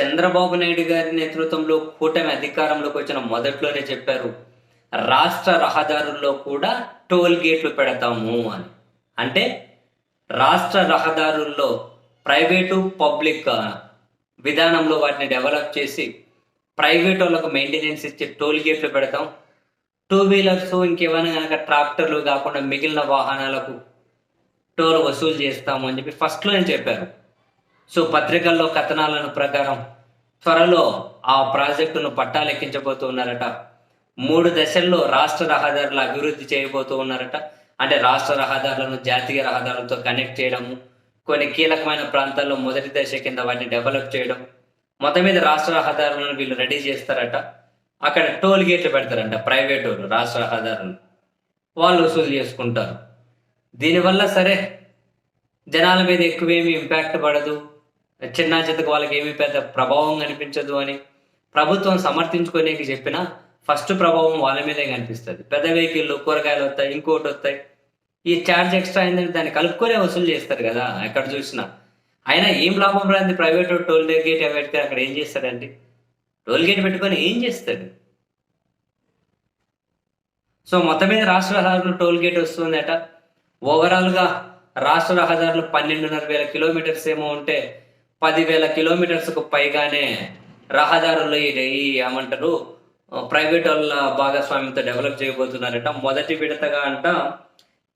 చంద్రబాబు నాయుడు గారి నేతృత్వంలో కూటమి అధికారంలోకి వచ్చిన మొదట్లోనే చెప్పారు రాష్ట్ర రహదారుల్లో కూడా టోల్ గేట్లు పెడతాము అని. అంటే రాష్ట్ర రహదారుల్లో ప్రైవేటు పబ్లిక్ విధానంలో వాటిని డెవలప్ చేసి ప్రైవేట్ వాళ్ళకు మెయింటెనెన్స్ ఇచ్చే టోల్ గేట్లు పెడతాం. టూ వీలర్స్ ఇంకేమైనా కనుక ట్రాక్టర్లు కాకుండా మిగిలిన వాహనాలకు టోల్ వసూలు చేస్తాము అని చెప్పి ఫస్ట్లోనే చెప్పారు. సో పత్రికల్లో కథనాలను ప్రకారం త్వరలో ఆ ప్రాజెక్టును పట్టాలెక్కించబోతూ ఉన్నారట. మూడు దశల్లో రాష్ట్ర రహదారుల అభివృద్ధి చేయబోతూ ఉన్నారట. అంటే రాష్ట్ర రహదారులను జాతీయ రహదారులతో కనెక్ట్ చేయడము కొన్ని కీలకమైన ప్రాంతాల్లో మొదటి దశ కింద వాటిని డెవలప్ చేయడం మొత్తం మీద రాష్ట్ర రహదారులను వీళ్ళు రెడీ చేస్తారట. అక్కడ టోల్ గేట్లు పెడతారంట ప్రైవేట్ వాళ్ళు రాష్ట్ర రహదారులు. వాళ్ళు వసూలు చేసుకుంటారు. దీనివల్ల సరే జనాల మీద ఎక్కువేమి ఇంపాక్ట్ పడదు. చిన్న చితకు వాళ్ళకి ఏమి పెద్ద ప్రభావం కనిపించదు అని ప్రభుత్వం సమర్థించుకునేకి చెప్పినా ఫస్ట్ ప్రభావం వాళ్ళ మీదే కనిపిస్తుంది. పెద్ద వెహికల్ కూరగాయలు వస్తాయి ఇంకోటి వస్తాయి. ఈ ఛార్జ్ ఎక్స్ట్రా అయిందని దాన్ని కలుపుకొనే వసూలు చేస్తారు కదా ఎక్కడ చూసినా. అయినా ఏం లాభం రాంది ప్రైవేట్ టోల్ గేట్ పెడితే అక్కడ ఏం చేస్తాడండి? టోల్ గేట్ పెట్టుకొని ఏం చేస్తాడు? సో మొత్తం మీద రాష్ట్ర రహదారులు టోల్ గేట్ వస్తుందట. ఓవరాల్గా రాష్ట్ర రహదారులు పన్నెండున్నర వేల కిలోమీటర్స్ ఏమో ఉంటే పదివేల కిలోమీటర్స్కు పైగానే రహదారులు ఈ ఏమంటారు ప్రైవేట్ వాళ్ళ భాగస్వామ్యంతో డెవలప్ చేయబోతున్నారట. మొదటి విడతగా అంట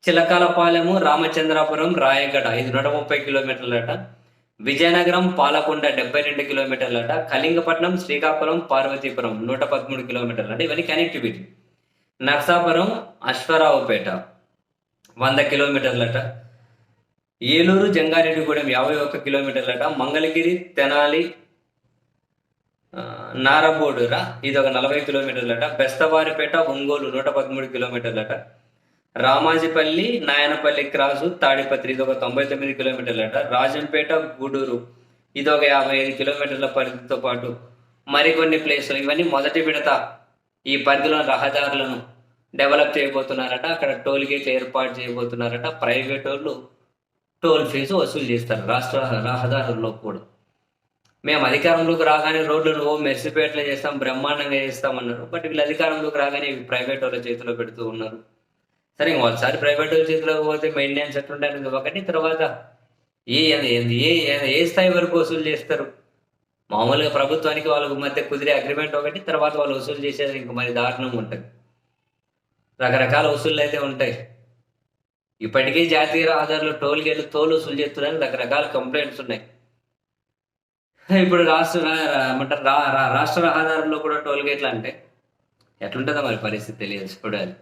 చిలకాలపాలెము రామచంద్రాపురం రాయగడ ఇది నూట ముప్పై కిలోమీటర్లట. విజయనగరం పాలకొండ డెబ్బై రెండు కిలోమీటర్లట. కళింగపట్నం శ్రీకాకుళం పార్వతీపురం నూట పదమూడు కిలోమీటర్లు ఇవన్నీ కనెక్టివిటీ నర్సాపురం అశ్వరావుపేట వంద కిలోమీటర్లట. ఏలూరు జంగారెడ్డిగూడెం యాభై ఒక్క కిలోమీటర్లట మంగళగిరి తెనాలి ఆ, నారబోడురా. ఇది ఒక నలభై కిలోమీటర్లట. బెస్తవారిపేట ఒంగోలు నూట పదమూడు కిలోమీటర్లట. రామాజిపల్లి నాయనపల్లి క్రాసు తాడిపత్రి ఇది ఒక తొంభై తొమ్మిది కిలోమీటర్లట. రాజంపేట గూడూరు. ఇది ఒక యాభై ఐదు కిలోమీటర్ల పరిధితో పాటు మరికొన్ని ప్లేసులు. ఇవన్నీ మొదటి విడత ఈ పరిధిలో రహదారులను డెవలప్ చేయబోతున్నారట. అక్కడ టోల్ గేట్ ఏర్పాటు చేయబోతున్నారట. ప్రైవేట్ వాళ్ళు టోల్ ఫీజు వసూలు చేస్తారు. రాష్ట్ర రహదారుల్లో కూడా మేము అధికారంలోకి రాగానే రోడ్లను ఓ చేస్తాం బ్రహ్మాండంగా చేస్తామన్నారు. బట్ వీళ్ళు అధికారంలోకి రాగానే ఇవి ప్రైవేట్ వాళ్ళ చేతిలో పెడుతూ ఉన్నారు. సరే ఇంక ఒకసారి ప్రైవేట్ వాళ్ళ చేతిలోకి పోతే మెయింటెనెన్స్ ఎట్లుంటారు ఒకటి. తర్వాత ఏ ఏ ఏ ఏ స్థాయి వరకు వసూలు చేస్తారు? మామూలుగా ప్రభుత్వానికి వాళ్ళకు మధ్య కుదిరే అగ్రిమెంట్ ఒకటి తర్వాత వాళ్ళు వసూలు చేసేది ఇంక మరి దారుణంగా ఉంటుంది. రకరకాల వసూళ్ళు అయితే ఉంటాయి. ఇప్పటికీ జాతీయ రహదారులు టోల్ గేట్లు తోలు వసూలు చేస్తున్నారని రకరకాల కంప్లైంట్స్ ఉన్నాయి. ఇప్పుడు రాష్ట్ర రా- ఏమంటారు రా- రా- రాష్ట్ర రహదారుల్లో కూడా టోల్ గేట్లు అంటే ఎట్లుంటుందో మరి పరిస్థితి తెలియదు చూడాలి